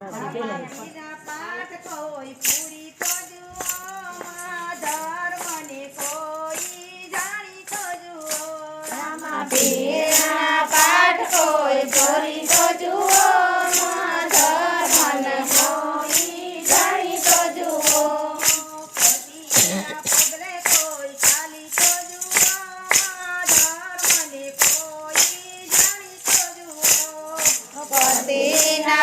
પાઠ કોઈ પૂરી તો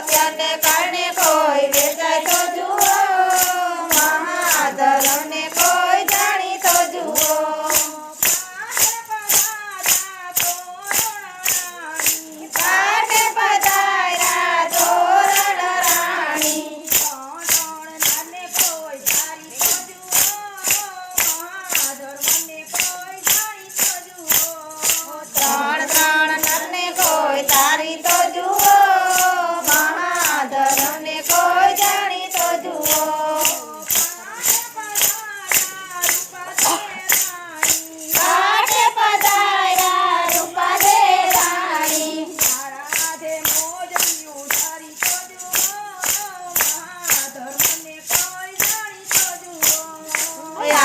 હત્યાને કારણે કોઈ વેચાય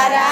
para